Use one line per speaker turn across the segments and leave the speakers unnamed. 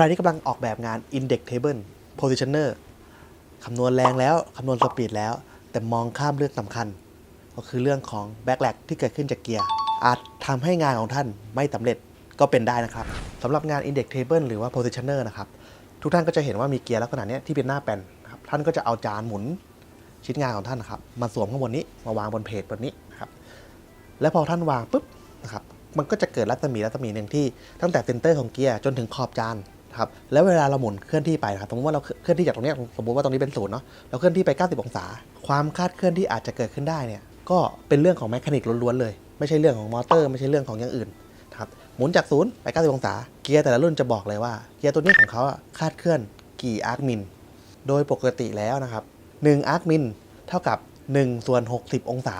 รที่กำลังออกแบบงาน Index Table Positioner คำนวณแรงแล้ว คำนวณสปีดแล้ว แต่มองข้ามเรื่องสำคัญ ก็คือเรื่องของ backlash ที่เกิดขึ้นจากเกียร์ อาจทำให้งานของท่านไม่สำเร็จก็เป็นได้นะครับสำหรับงาน Index Table หรือว่า Positioner นะครับ ทุกท่านก็จะเห็นว่ามีเกียร์ลักษณะนี้ที่เป็นหน้าแปนนะครับท่านก็จะเอาจานหมุนชิ้นงานของท่านนะครับ มาสวมข้างบนนี้มาวางบนเพจบนนี้นะครับแล้วพอท่านวางปุ๊บนะครับมันก็จะเกิดรัศมีรัศมีหนึ่งที่ตั้งแต่เซนเตอร์ของเกียร์จนถึงขอบจาน ครับแล้วเวลาเราหมุนเคลื่อนที่ไปนะครับสมมติว่าเราเคลื่อนที่จากตรงนี้สมมติว่าตรงนี้เป็นศูนย์เนาะเราเคลื่อนที่ไป 90 องศา ความคาดเคลื่อนที่อาจจะเกิดขึ้นได้เนี่ยก็เป็นเรื่องของแมคานิกล้วนๆเลย ไม่ใช่เรื่องของมอเตอร์ไม่ใช่เรื่องของอย่างอื่นนะครับหมุนจากศูนย์ไป 90 องศา เกียร์แต่ละรุ่นจะบอกเลยว่าเกียร์ตัวนี้ของเขาคาดเคลื่อนกี่อาร์คมิลโดยปกติแล้วนะครับ1อาร์คมิลเท่ากับ1ส่วน60 องศา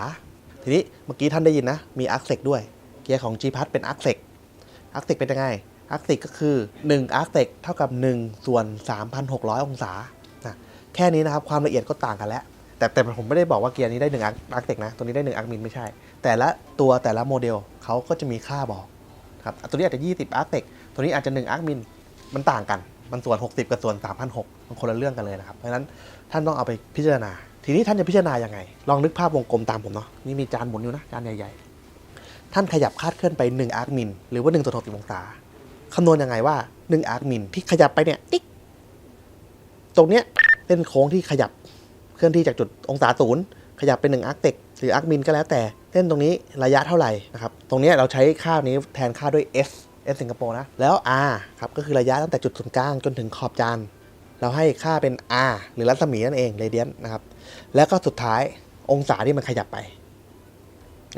ทีนี้เมื่อกี้ท่านได้ยินนะมีอาร์คเซกด้วยเกียร์ของ G พัทเป็นอาร์คเซกอาร์คเซกเป็นยังไง อาร์คเซกก็คือ 1 อาร์คเซกเท่ากับ 1 ส่วน 3,600 องศานะแค่นี้นะครับ ความละเอียดก็ต่างกันแล้ว แต่แต่ผมไม่ได้บอกว่าเกียร์นี้ได้1อาร์อาร์คเซกนะ ตัวนี้ได้1อาร์คมิลไม่ใช่ แต่ละตัวแต่ละโมเดลเขาก็จะมีค่าบอกครับตัวนี้อาจจะ 20 อาร์คเซกตัวนี้อาจจะ 1 อาร์คมิลมันต่างกัน มันส่วน 60 กับส่วน 3,600มันคนละเรื่องกันเลยนะครับ เพราะฉะนั้นท่านต้องเอาไปพิจารณา ทีนี้ท่านจะพิจารณายังไง ลองนึกภาพวงกลมตามผมเนาะ นี่มีจานหมุนอยู่นะ จานใหญ่ๆ ท่านขยับคาดเคลื่อนไป1อาร์คมิลหรือว่า1ส่วน60องศา คำนวณยังไงว่า1อาร์คมิลที่ขยับไปเนี่ยติ๊กตรงเนี้ยเส้นโค้งที่ขยับเคลื่อนที่จากจุดองศาศูนย์ขยับเป็น1อาร์คเต็กหรืออาร์คมิลก็แล้วแต่เส้นตรงนี้ระยะเท่าไหร่นะครับตรงเนี้ยเราใช้ค่านี้แทนค่าด้วย S S สิงคโปร์นะแล้ว R ครับก็คือระยะตั้งแต่จุดศูนย์กลางจนถึงขอบจานเราให้ค่าเป็น R หรือรัศมีนั่นเองเรเดียนนะครับแล้วก็สุดท้ายองศาที่มันขยับไป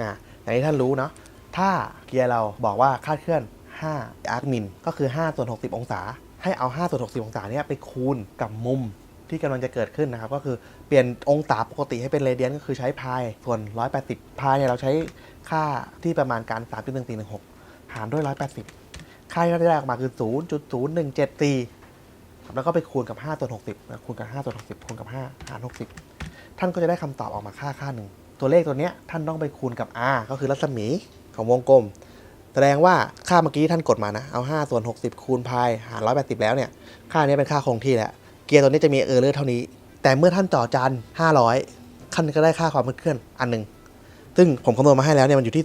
อ่าอย่างที่ท่านรู้เนาะถ้าเกียร์เราบอกว่าคาดเคลื่อน 5อาร์คมิลก็คือ5ส่วน60 องศา ให้เอา5ส่วน60 องศาเนี่ยไปคูณกับมุมที่กำลังจะเกิดขึ้นนะครับ ก็คือเปลี่ยนองศาปกติให้เป็นเรเดียนก็คือใช้พายส่วน 180 พายเนี่ยเราใช้ค่าที่ประมาณการ 3.1416 หารด้วย 180 ค่าที่เราได้ออกมาคือ 0.0174 แล้วก็ไปคูณกับ5ส่วน60นะคูณกับ5ส่วน60 คูณกับ 5 หาร 60 ท่านก็จะได้คำตอบออกมาค่าค่าหนึ่ง ตัวเลขตัวเนี้ยท่านต้องไปคูณกับ r ก็คือรัศมีของวงกลม แสดงว่าค่าเมื่อกี้ท่านกดมานะ เอา 5 ส่วน 60 คูณพายหาร 180 แล้วเนี่ย ค่านี้เป็นค่าคงที่แหล้วเกียร์ตัวนี้จะมีเออร์เลอร์เท่านี้ แต่เมื่อท่านจ่อจาน500ท่านก็ได้ค่าความเคลื่อนอันหนึ่ง ซึ่งผมคำนวณมาให้แล้วเนี่ยมันอยู่ที่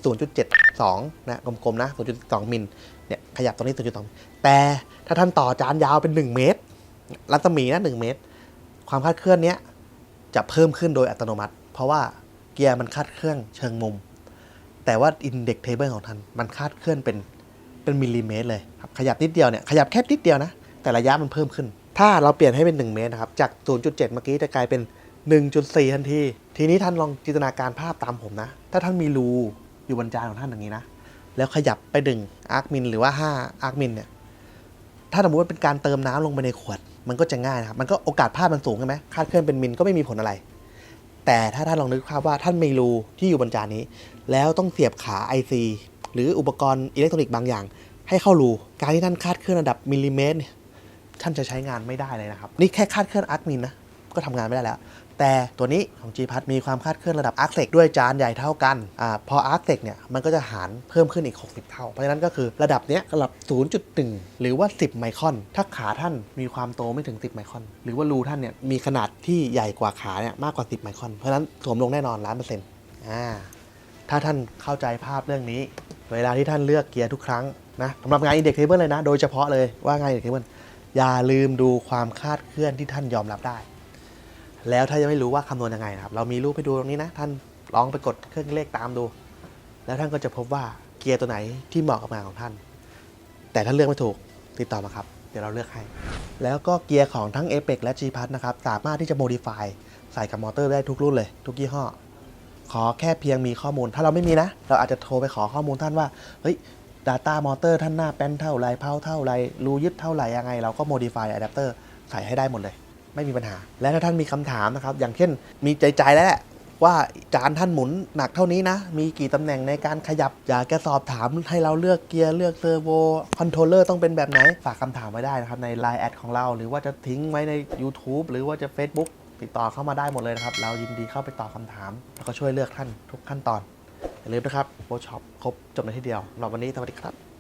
0.72 นะกลมๆนะ 0.2 มิล เนี่ยขยับตรงนี้ 0.2 แต่ถ้าท่านต่อจานยาวเป็น 1 เมตร รัศมีนะ1เมตร ความคาดเคลื่อนเนี้ยจะเพิ่มขึ้นโดยอัตโนมัติ เพราะว่าเกียร์มันคาดเคลื่อนเชิงมุม แต่ว่า Index Table ของท่านมันคาดเคลื่อนเป็นเป็นมิลลิเมตรเลยครับขยับนิดเดียวเนี่ยขยับแค่นิดเดียวนะ แต่ระยะมันเพิ่มขึ้น ถ้าเราเปลี่ยนให้เป็น 1 เมตรนะครับ จาก 0.7 เมื่อกี้จะกลายเป็น 1.4 ทันที ทีนี้ท่านลองจินตนาการภาพตามผมนะ ถ้าท่านมีรูอยู่บนจานของท่านอย่างนี้นะ แล้วขยับไปดึงอาร์คมินหรือว่า 5 อาร์คมินเนี่ย ถ้าสมมติว่าเป็นการเติมน้ำลงไปในขวด มันก็จะง่ายนะครับ มันก็โอกาสพลาดมันสูงใช่ไหมคาดเคลื่อนเป็นมิลก็ไม่มีผลอะไร แต่ถ้าท่านลองนึกภาพว่าท่านมีรูที่อยู่บนจานนี้ แล้วต้องเสียบขา IC หรืออุปกรณ์อิเล็กทรอนิกส์บางอย่าง ให้เข้ารูการที่ท่านคาดเคลื่อนระดับมิลลิเมตรเนี่ยท่านจะใช้งานไม่ได้เลยนะครับ นี่แค่คาดเคลื่อนอาร์คมินนะก็ทำงานไม่ได้แล้ว แต่ตัวนี้ของ G พัทมีความคาดเคลื่อนระดับอาร์เซกด้วยจานใหญ่เท่ากันอ่าพออาร์เซกเนี่ยมันก็จะหารเพิ่มขึ้นอีก 60 เท่า เพราะฉะนั้นก็คือระดับเนี้ยระดับ 0.1 หรือว่า 10 ไมครอน ถ้าขาท่านมีความโตไม่ถึง 10 ไมครอน หรือว่ารูท่านเนี่ยมีขนาดที่ใหญ่กว่าขาเนี่ยมากกว่า 10 ไมครอน เพราะฉะนั้นสวมลงแน่นอนล้านเปอร์เซ็นต์อ่าถ้าท่านเข้าใจภาพเรื่องนี้ เวลาที่ท่านเลือกเกียร์ทุกครั้งนะสำหรับงาน Index Table เบิลเลยนะ โดยเฉพาะเลยว่างาน Index Table อย่าลืมดูความคาดเคลื่อนที่ท่านยอมรับได้ แล้วถ้ายังไม่รู้ว่าคำนวณยังไงนะครับ เรามีรูปให้ดูตรงนี้นะ ท่านลองไปกดเครื่องเลขตามดู แล้วท่านก็จะพบว่าเกียร์ตัวไหนที่เหมาะกับงานของท่าน แต่ถ้าเลือกไม่ถูกติดต่อมาครับ เดี๋ยวเราเลือกให้ แล้วก็เกียร์ของทั้ง a p e x และ G p a s นะครับ สามารถที่จะ modify ใส่กับมอเตอร์ได้ทุกรุ่นเลย ทุกยี่ห้อ ขอแค่เพียงมีข้อมูล ถ้าเราไม่มีนะ เราอาจจะโทรไปขอข้อมูลท่านว่า เฮ้ย Data Motor ท่านหน้าแป้นเท่าไรเพาเท่าไรรูยึดเท่าไหร่ยังไง เราก็ modify adapter ใส่ให้ได้หมดเลย ไม่มีปัญหา และถ้าท่านมีคำถามนะครับ อย่างเช่น มีใจใจแล้วแหละว่าจานท่านหมุนหนักเท่านี้นะ มีกี่ตำแหน่งในการขยับ อยากจะสอบถามให้เราเลือกเกียร์เลือกเซอร์โวคอนโทรลเลอร์ต้องเป็นแบบไหน ฝากคำถามไว้ได้นะครับ ใน Line แอดของเรา หรือว่าจะทิ้งไว้ใน YouTube หรือว่าจะ Facebook ติดต่อเข้ามาได้หมดเลยนะครับ เรายินดีเข้าไปตอบคำถาม แล้วก็ช่วยเลือกท่านทุกขั้นตอนอย่าลืมนะครับโบช็อปครบจบในที่เดียวสำหรับวันนี้สวัสดีครับ